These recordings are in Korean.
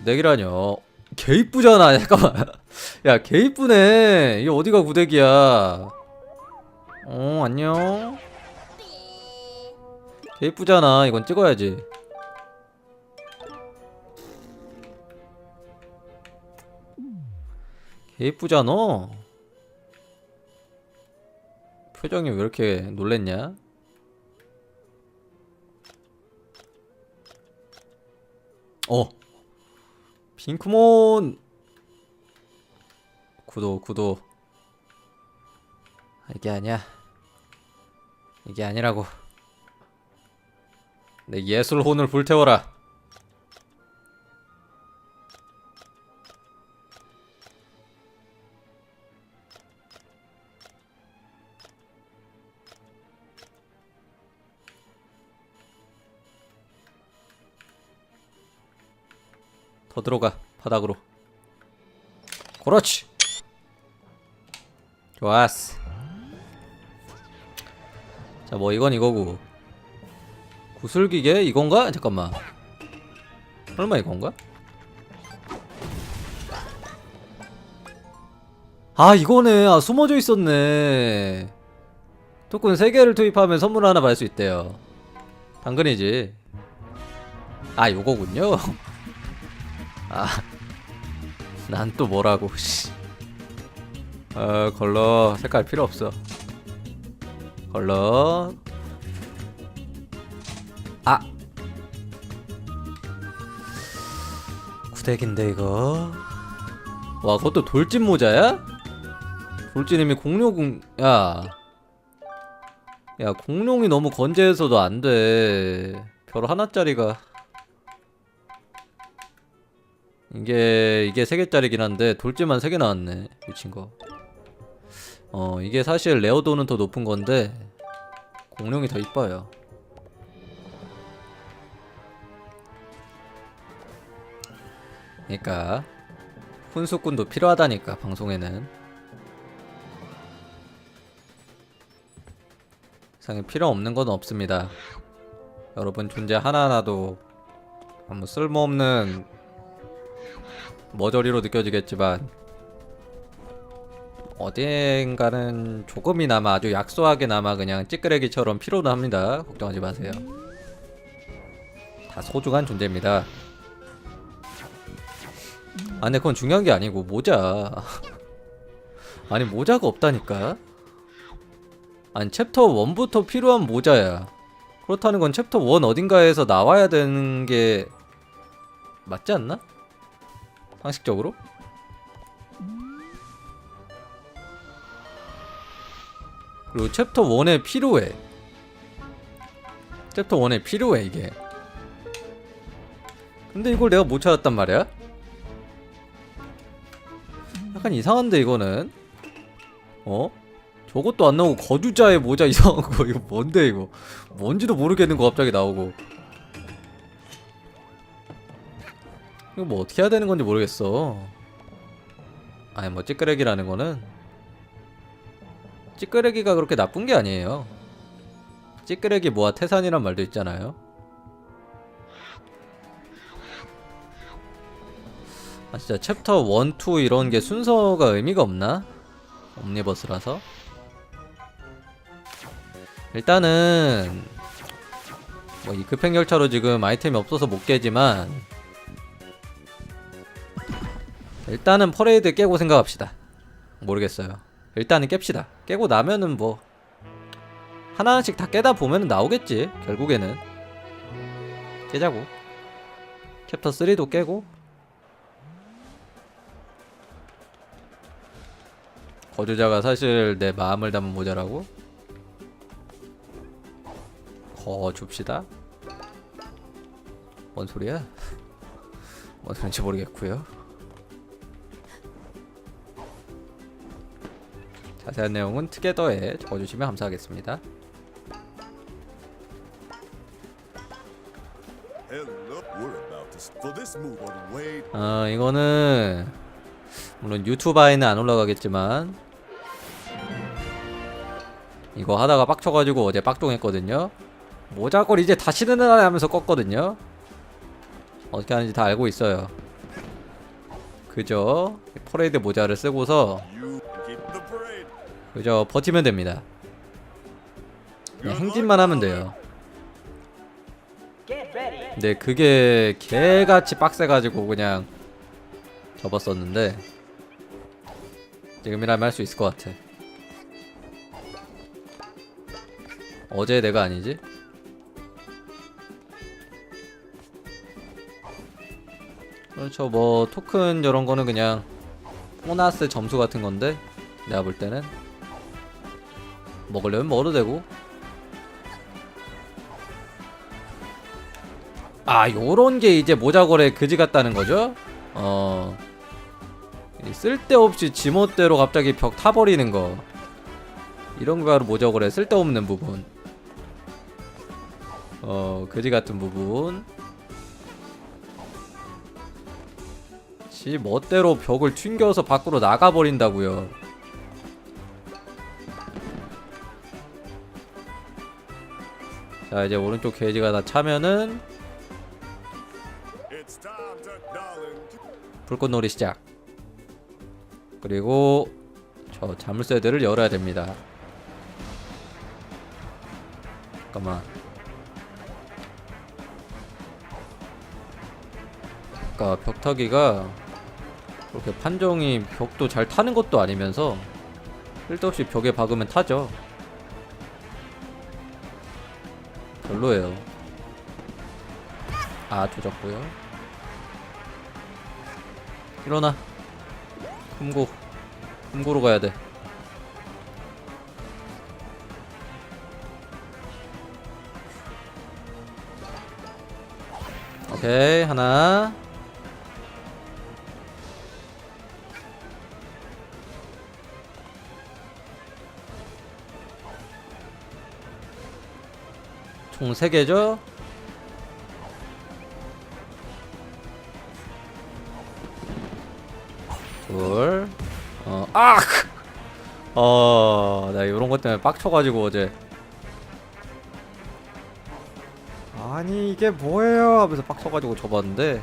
구대기라뇨? 개 이쁘잖아 잠깐만. 야 개 이쁘네. 이게 어디가 구대기야? 어 안녕. 개 이쁘잖아. 이건 찍어야지. 개 이쁘잖아. 표정이 왜 이렇게 놀랬냐? 어 핑크몬. 구도 구도. 아, 이게 아니야. 이게 아니라고. 내 예술 혼을 불태워라 더 들어가 바닥으로. 그렇지. 좋았어. 자 뭐 이건 이거고. 구슬기계 이건가? 잠깐만. 설마 이건가? 아 이거네. 아 숨어져 있었네. 토큰 3개를 투입하면 선물 하나 받을 수 있대요. 당근이지. 아 요거군요 아, 난 또 뭐라고, 씨. 어, 걸러. 색깔 필요 없어. 걸러. 아! 구덱인데, 이거. 와, 그것도 돌진 모자야? 돌진님이 공룡, 야. 야, 공룡이 너무 건재해서도 안 돼. 별 하나짜리가. 이게 이게 세 개짜리긴 한데 돌지만 세개 나왔네 미친 거. 어 이게 사실 레어도는 더 높은 건데 공룡이 더 이뻐요. 그러니까 훈수꾼도 필요하다니까 방송에는 세상에 필요 없는 건 없습니다. 여러분 존재 하나하나도 아무 쓸모없는 머저리로 느껴지겠지만 어딘가는 조금이나마 아주 약소하게나마 그냥 찌끄레기처럼 필요는 합니다. 걱정하지 마세요. 다 소중한 존재입니다. 아 근데 그건 중요한 게 아니고 모자 아니 모자가 없다니까 아니 챕터 1부터 필요한 모자야 그렇다는 건 챕터 1 어딘가에서 나와야 되는 게 맞지 않나? 상식적으로? 그리고 챕터 1에 필요해 챕터 1에 필요해 이게 근데 이걸 내가 못 찾았단 말이야? 약간 이상한데 이거는 어? 저것도 안 나오고 거주자의 모자 이상한 거 이거 뭔데 이거 뭔지도 모르겠는 거 갑자기 나오고 이거 뭐 어떻게 해야 되는 건지 모르겠어. 아니 뭐 찌끄레기라는 거는 찌끄레기가 그렇게 나쁜 게 아니에요. 찌끄레기 모아 태산이란 말도 있잖아요. 아 진짜 챕터 1, 2 이런 게 순서가 의미가 없나? 옴니버스라서 일단은 뭐 이 급행열차로 지금 아이템이 없어서 못 깨지만 일단은 퍼레이드 깨고 생각합시다. 모르겠어요. 일단은 깹시다. 깨고 나면은 뭐 하나하나씩 다 깨다 보면은 나오겠지. 결국에는 깨자고. 챕터 3도 깨고 거주자가 사실 내 마음을 담은 모자라고? 거 줍시다. 뭔 소리야? 뭔 소린지 모르겠고요. 자세한 내용은 투게더에 적어주시면 감사하겠습니다. 어 이거는 물론 유튜브에는 안 올라가겠지만 이거 하다가 빡쳐가지고 어제 빡종했거든요. 모자걸 이제 다시는 안 하면서 껐거든요. 어떻게 하는지 다 알고 있어요. 그저 퍼레이드 모자를 쓰고서 그저 버티면 됩니다. 그냥 행진만 하면 돼요. 근데 그게 개같이 빡세가지고 그냥 접었었는데 지금이라면 할 수 있을 것 같아. 어제 내가 아니지? 그렇죠. 뭐 토큰 이런 거는 그냥 보너스 점수 같은 건데 내가 볼 때는 먹으려면 먹어도 되고. 아 요런 게 이제 모자거래 그지 같다는 거죠? 어. 이 쓸데없이 지멋대로 갑자기 벽 타버리는 거. 이런 거 바로 모자거래 쓸데없는 부분. 어 그지 같은 부분. 지 멋대로 벽을 튕겨서 밖으로 나가버린다고요 자 이제 오른쪽 게이지가 다 차면은. 불꽃놀이 시작. 그리고 저 자물쇠들을 열어야 됩니다. 잠깐만. 아까 벽타기가 그렇게 판정이 벽도 잘 타는 것도 아니면서 쓸데없이 벽에 박으면 타죠 별로예요. 아 조졌고요. 일어나. 금고. 금고로 가야 돼. 오케이 하나 총 3개죠? 둘, 어, 아! 어, 나 이런 것 때문에 빡쳐가지고 어제. 아니, 이게 뭐예요? 하면서 빡쳐가지고 접었는데,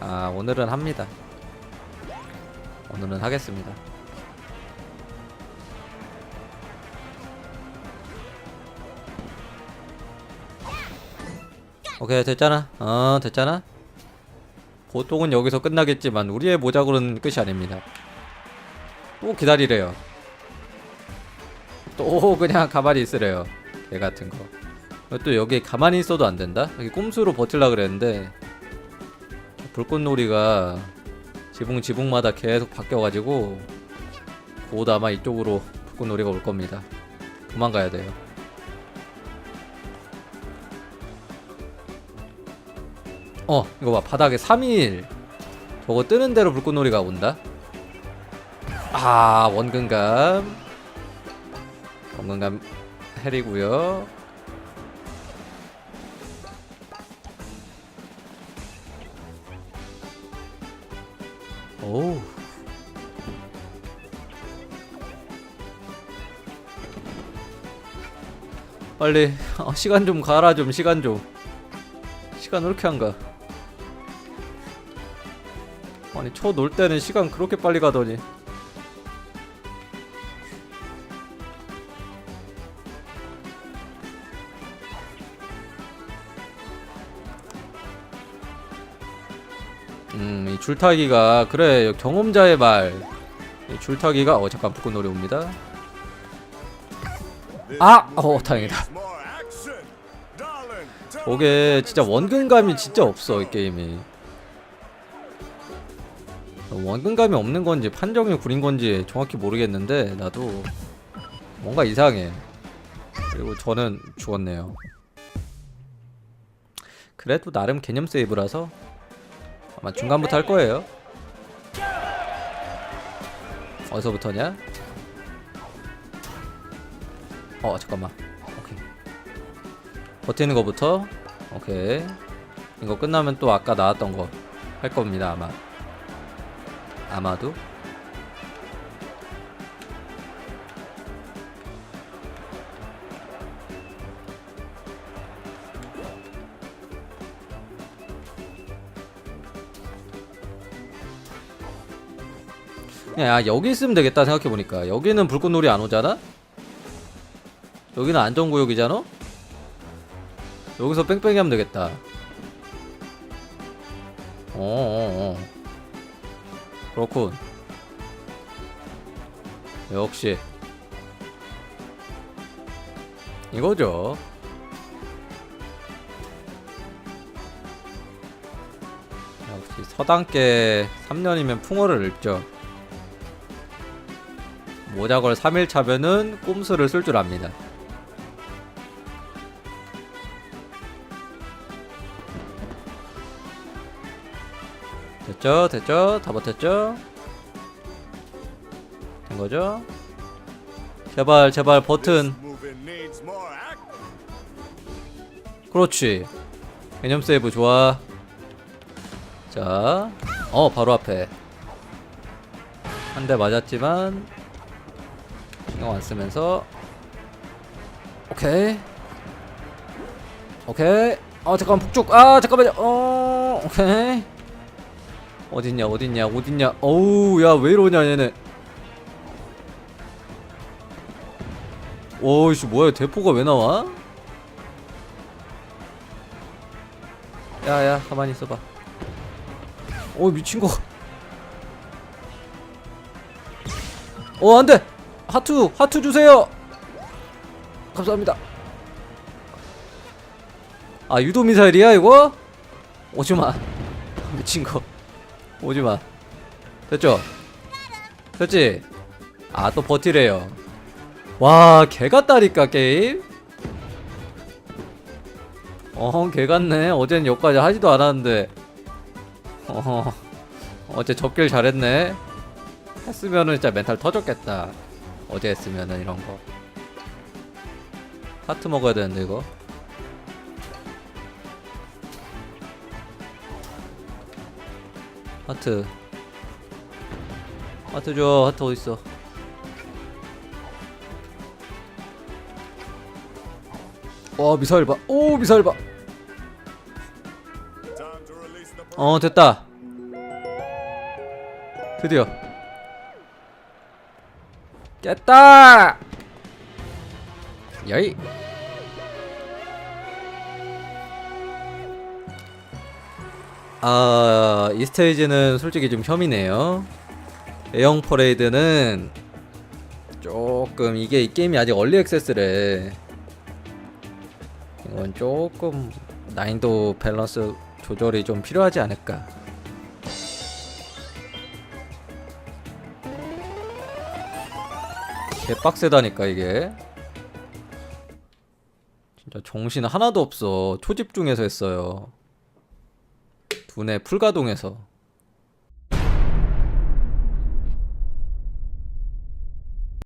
아, 오늘은 합니다. 오늘은 하겠습니다. 오케이, 됐잖아. 어, 됐잖아. 보통은 여기서 끝나겠지만 우리의 모자골은 끝이 아닙니다. 또 기다리래요. 또 그냥 가만히 있으래요. 개 같은 거. 또 여기 가만히 있어도 안 된다? 여기 꼼수로 버틸라 그랬는데 불꽃놀이가 지붕 지붕마다 계속 바뀌어가지고 곧 아마 이쪽으로 불꽃놀이가 올 겁니다. 그만 가야 돼요. 어 이거 봐. 바닥에 3일. 저거 뜨는 대로 불꽃놀이가 온다. 아 원근감. 원근감 헬이고요. 오우. 빨리 어, 시간 좀 가라 좀 시간 좀. 시간 왜 이렇게 안가 아니 초 놀 때는 시간 그렇게 빨리 가더니. 음이 줄타기가 그래 경험자의 말이 줄타기가 어 잠깐 불꽃놀이 옵니다. 아! 어 다행이다. 저게 진짜 원근감이 진짜 없어 이 게임이 원근감이 없는 건지 판정이 구린 건지 정확히 모르겠는데 나도 뭔가 이상해. 그리고 저는 죽었네요. 그래도 나름 개념 세이브라서 아마 중간부터 할 거예요. 어디서부터냐? 어 잠깐만. 오케이. 버티는 거부터? 오케이. 이거 끝나면 또 아까 나왔던 거 할 겁니다 아마 아마도 야 여기 있으면 되겠다 생각해보니까 여기는 불꽃놀이 안 오잖아? 여기는 안전구역이잖아? 여기서 뺑뺑이 하면 되겠다 어어어 그렇군. 역시 이거죠? 역시 서당께 3년이면 풍어를 읽죠. 모자걸 3일 차면은 꼼수를 쓸 줄 압니다 됐죠? 됐죠? 다 버텼죠? 된 거죠? 제발 제발 버튼. 그렇지. 개념 세이브 좋아. 자 어 바로 앞에. 한 대 맞았지만 신경 안 쓰면서. 오케이. 오케이. 아 잠깐 북쪽. 아 잠깐만요. 어 오케이 어딨냐 어딨냐 어딨냐. 어우 야 왜 이러냐 얘네. 오이씨 뭐야 대포가 왜 나와? 야야 가만히 있어봐. 오 미친 거. 어 안돼! 하투 하투 주세요! 감사합니다. 아 유도 미사일이야 이거? 오지마. 미친 거 오지마 됐죠 됐지 아 또 버티래요 와 개같다니까 게임 어, 개 같네. 어젠 여기까지 하지도 않았는데. 어, 어제 접길 잘했네. 했으면은 진짜 멘탈 터졌겠다. 어제 했으면은 이런 거. 하트 먹어야 되는데 이거. 하트. 하트 줘. 하트 어딨어? 와 미사일 봐. 오 미사일 봐. Time to release the 어 됐다 드디어 깼다 야이 아 이 스테이지는 솔직히 좀 혐이네요 애형 퍼레이드는 조금 이게 이 게임이 아직 얼리 액세스래 이건 조금 난이도 밸런스 조절이 좀 필요하지 않을까. 개빡세다니까 이게. 진짜 정신 하나도 없어. 초집중해서 했어요. 두뇌 풀가동해서.